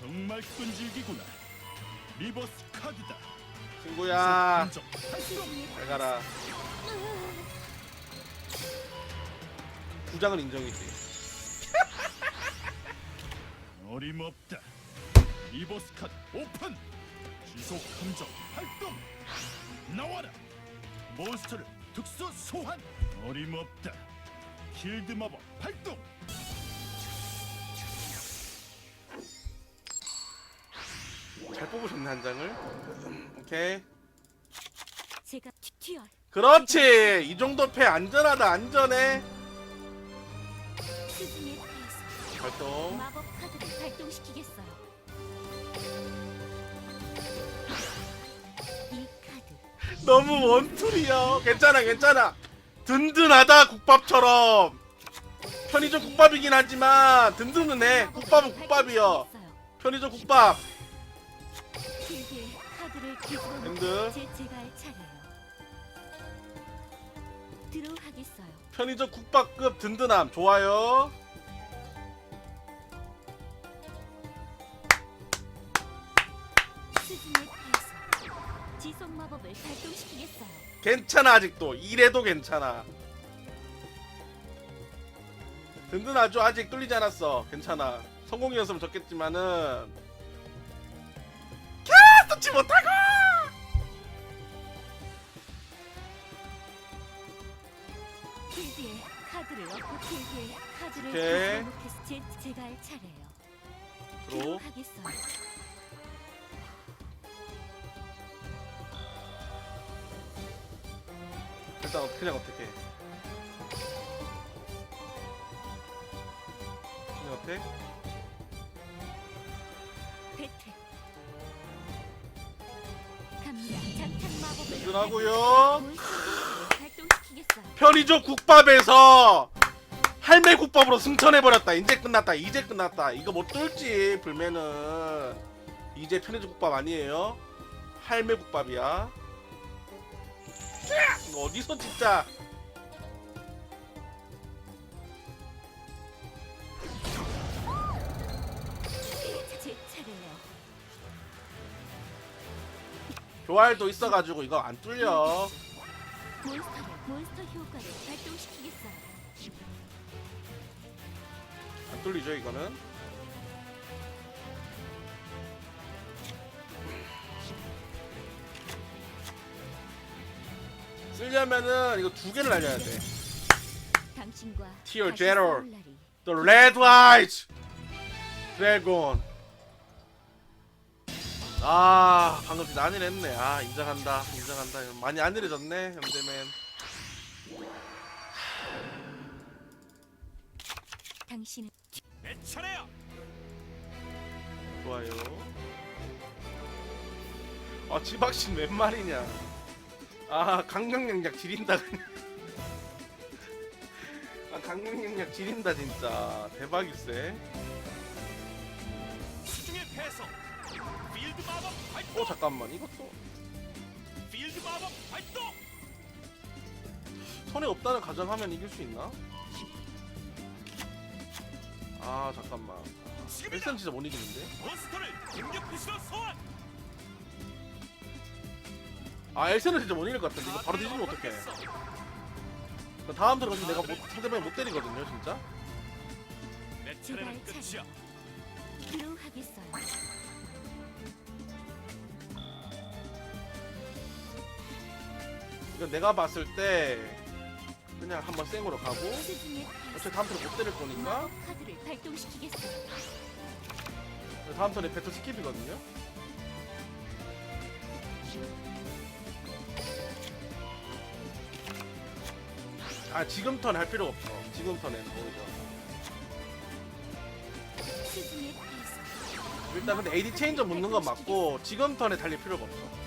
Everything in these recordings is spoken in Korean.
정말 끈질기구나. 리버스 카드다. 친구야. 잘 가라 부장은 인정이지 어림없다. 리버스 카드 오픈. 지속 함정 발동. 나와라. 몬스터를 특수 소환. 어림없다. 길드 마법 발동. 뽑으셨네 한 장을. 오케이. 제가 튀- 튀어 그렇지. 이 정도 패 안전하다 안전해. 스승의 패에서 발동. 마법 카드를 발동시키겠어요. 이 카드. 너무 원툴이야. 괜찮아 괜찮아. 든든하다 국밥처럼. 편의점 국밥이긴 하지만 든든은 해. 국밥은 국밥이여 편의점 국밥 제 제가 할 차례예요. 들어가겠어요. 편의점 국밥급 든든함 좋아요. 스승의 패에서 지속 마법을 발동시키겠어요. 괜찮아 아직도. 이래도 괜찮아. 든든하죠? 아직 뚫리지 않았어. 괜찮아. 성공이었으면 좋겠지만은 캬 뚫지 못하고 카드를 넣고 길드에 카드를 오케이. 뒤집어 놓겠 제 제가 할 차례예요. 들어 들어가겠어요. 일단 어떻게 그냥 어떻게 그냥 어떻게 배틀 갑니다. 장착 마법을 든든하고요 몬스터 발동시키겠어요. 편의점 국밥에서 할매 국밥으로 승천해버렸다. 이제 끝났다. 이제 끝났다. 이거 못 뚫지 불매는. 이제 편의점 국밥 아니에요? 할매 국밥이야. 어디서 진짜. 교활도 있어가지고 이거 안 뚫려 몬스터를 몬스터 효과를 발동시키겠어요. 안 뚫리죠 이거는 쓰려면은 이거 두 개를 날려야 돼 당신과 Tear 다시 General. 싸울 날이 The Red Eyes 드래곤 아 방금 진짜 안일 했네. 아 인정한다. 인정한다. 많이 안일해졌네 현대맨. 당신은 내 차례야. 좋아요. 아 지박신 웬 말이냐? 아 강경영약 지린다 그냥. 아 강경영약 지린다 진짜. 대박일세 어 잠깐만 이것도 필드 마법 발동. 손에 없다는 가정하면 이길 수 있나? 아 잠깐만 헬스는 진짜 못 이기는데? 몬스터를 공격 피시로 소환. 아 엘센은 진짜 못 이길 것 같은데 이거 바로 뒤지면 어떡해 다음 들어 가지고 내가 못, 상대방이 못 때리거든요 진짜 내 차례는 끝이야. 이거 내가 봤을 때 그냥 한번 생으로 가고 어차피 다음 턴에 못 때릴 거니까. 다음 턴에 배틀 스킵이거든요. 아 지금 턴 할 필요가 없어. 지금 스승의 패에서 일단 근데 AD 체인저 묻는 건 맞고 지금 턴에 달릴 필요가 없어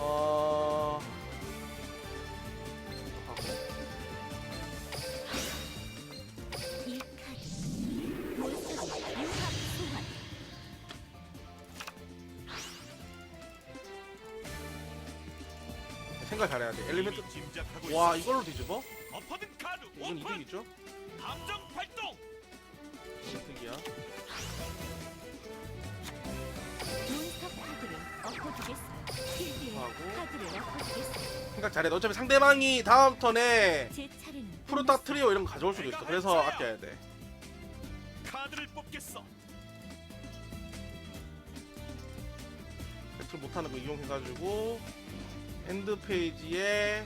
어... 이 소환. 생각 잘해야 돼 엘리멘트 짐작하고 와 있어. 이걸로 뒤집어? 카드 이건 오픈. 이득이죠? 발 생각 잘해. 어차피 상대방이 다음 턴에 프로타 트리오 이런 거 가져올 수도 있어. 그래서 아껴야 돼. 카드를 뽑겠어. 배틀 못하는 거 이용해가지고 엔드 페이지에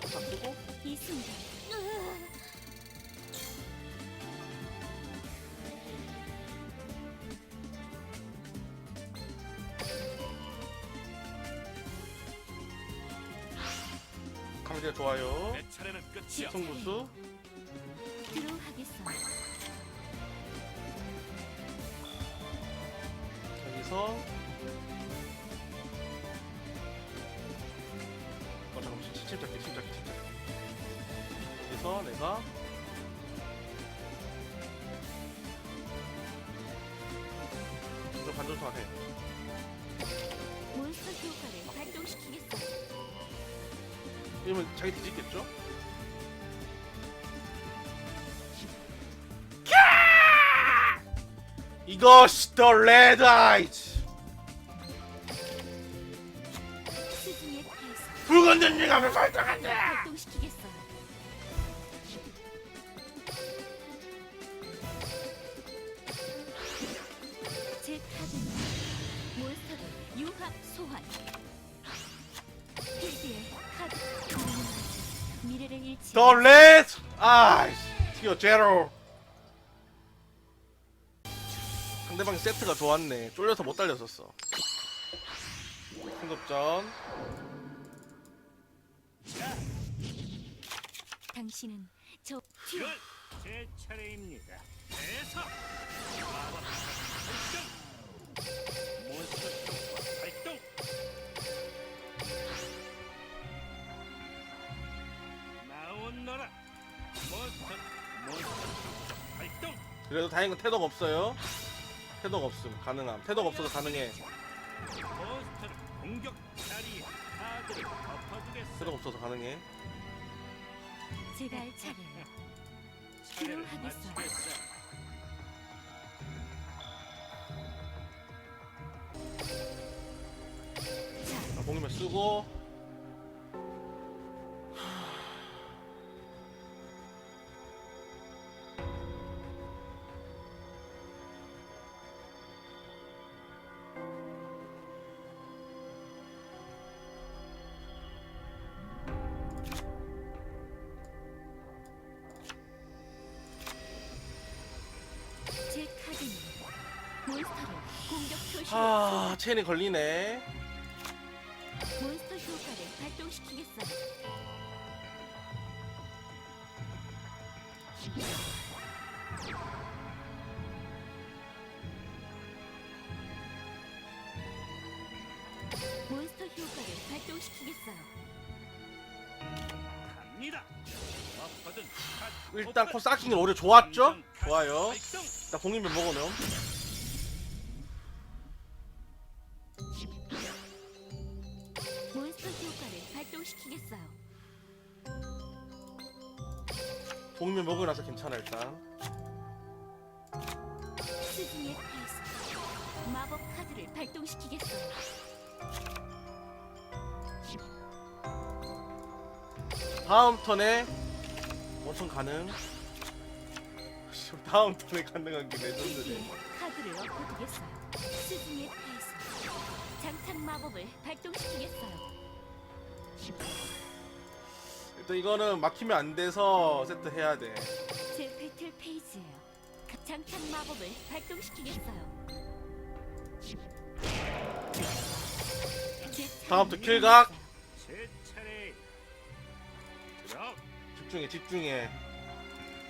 다 쓰고 이 순간 좋아요. 내 차례는 끝이야. 승부수 들어가겠어요. 여기서 어 잠깐만 침- 침착해 침착해 침착해 여기서 내가 이거 반전투 해 몬스터 효과를 발동시키겠어요. 이러면 자기 뒤집겠죠? 이것이 더 레드 아이즈. 붉은 발동한다 발동시키겠어요. 제 카드는 몬스터를 융합 소환. 필드에. 미래를 잃지. 더 레드 아이즈 티어 제로 상대방 세트가 좋았네 쫄려서 못 달렸었어 승급전 당신은 저 튀어. 제 차례입니다. 대사. 마법 그래도 다행인 건 태덕 없어요 태덕 없음 가능함 태덕 없어도 가능해 몬스터를 공격 자리에 카드를 엎어주겠어. 태덕 없어서 가능해 제가 할 차례예요. 차례를 필요하겠어. 마치겠어. 자, 자, 봉이면 쓰고 몬스터를 공격 표시. 아 체인이 걸리네 몬스터 효과를 발동시키겠어요. 몬스터 효과를 발동시키겠어요. 갑니다. 일단. 코스 아킹이 오히려 좋았죠? 좋아요. 일단 봉이면 먹어놓음 발동시키겠어요. 봉이면 먹고 나서 괜찮아 일단 스승의 패스. 마법 카드를 발동시키겠어요. 다음 턴에 원천 가능 씨, 다음 턴에 가능한 게 레전드네 카드를 엎어두겠어요. 스승의 패스. 장착 마법을 발동시키겠어요. 일단 이거는 막히면 안 돼서 세트 해야 돼 제 배틀 페이지예요. 그 장착 마법을 발동시키겠어요. 제 다음부터 차례는 킬각. 제 차례. 집중해 집중해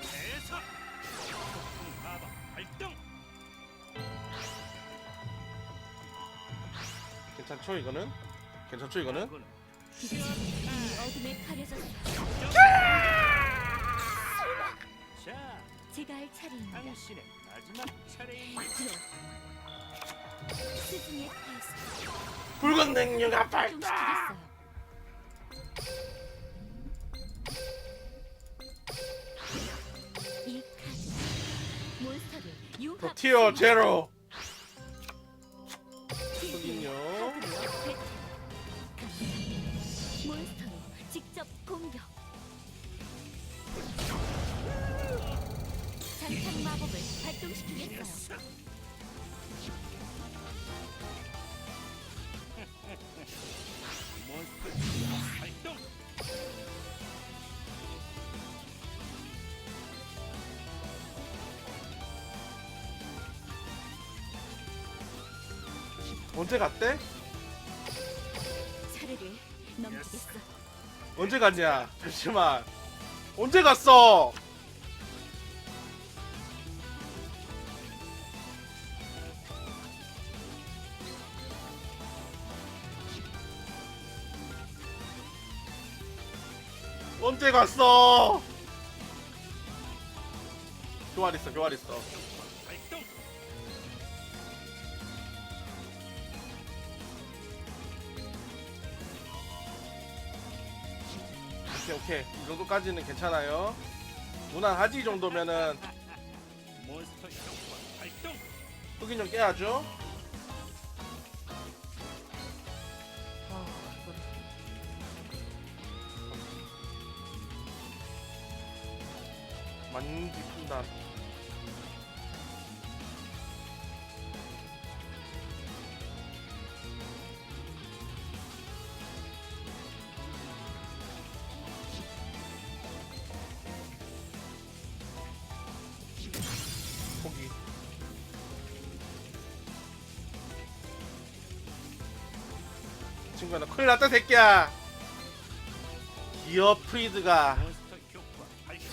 대사. 발동. 괜찮죠 이거는? 괜찮죠 이거는? 붉은 능력 아파다 티어 제로. 언제 갔대? 차례를 넘기겠어. 언제 갔냐? 잠시만. 언제 갔어? 언제 갔어? 교환 있어, 교환 있어. 오케이, 오케이. 이 정도까지는 괜찮아요. 무난하지 이 정도면은 몬스터 효과 발동. 흑인 좀 깨야죠. 만기 판단. 친구야 너 큰일 났다 새끼야 기어 프리드가.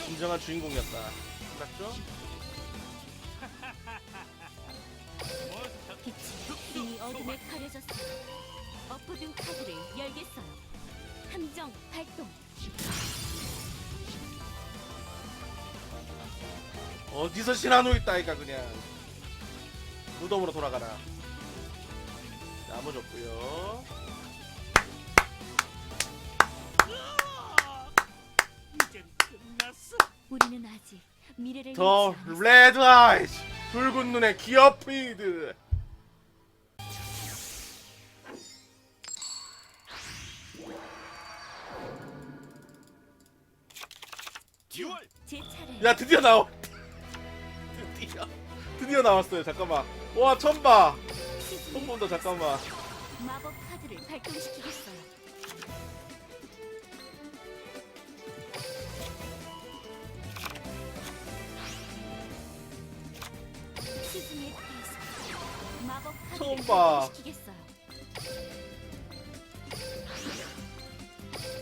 진정한 주인공이었다 맞죠? 빛이 이미 어둠에 가려졌어. 엎어둔 카드를 열겠어요. 함정 발동. 어디서 신한우 있다니까 그냥 무덤으로 돌아가라 나무 줬고요 우리는 아직 미래를 더 않았어. 레드 아이즈 붉은 눈의 기어 프리드 듀얼. 제 차례. 야 드디어 나오 드디어 드디어 나왔어요 잠깐만 와 처음 봐 처음 본다 잠깐만 마법 카드를 발동시키겠어요. 처음 봐.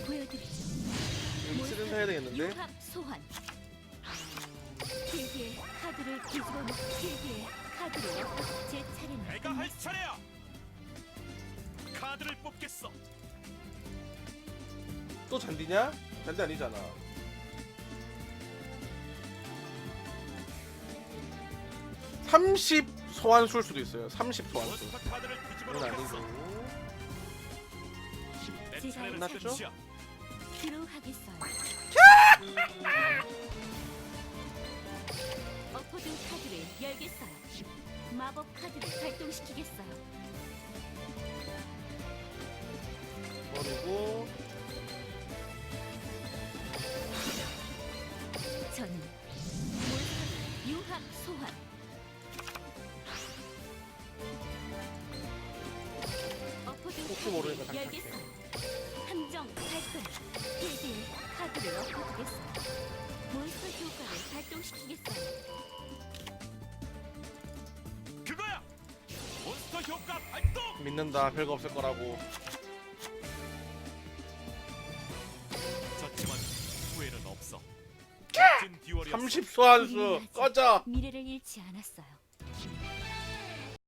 보여드리죠. 치는 해야 되겠는데 융합 소환. 필드에 카드를 뒤집어 놓고 필드에 카드를 엎어 제 차례는 내가 할 차례야. 카드를 뽑겠어. 또 잔디냐? 잔디 아니잖아 (30) 소환수일 수도 있어요 (30) 소환수 몬스터 카드를 뒤집어 이건. 아니고 끝났죠? 엎어둔 카드를 열겠어요. 마법 카드를 발동시키겠어요. 버리고 저는 융합 소환. 혹시 모르니까 잠깐 열겠어요. 함정 발동. 필드에 카드를 엎어두겠어요. 몬스터 효과를 발동시키겠어요. 그거야. 몬스터 효과 발동. 믿는다 별거 없을 거라고 졌지만 후회는 없어. 멋진 듀얼이었어. 30 소환수 꺼져 미래를 잃지 않았어요.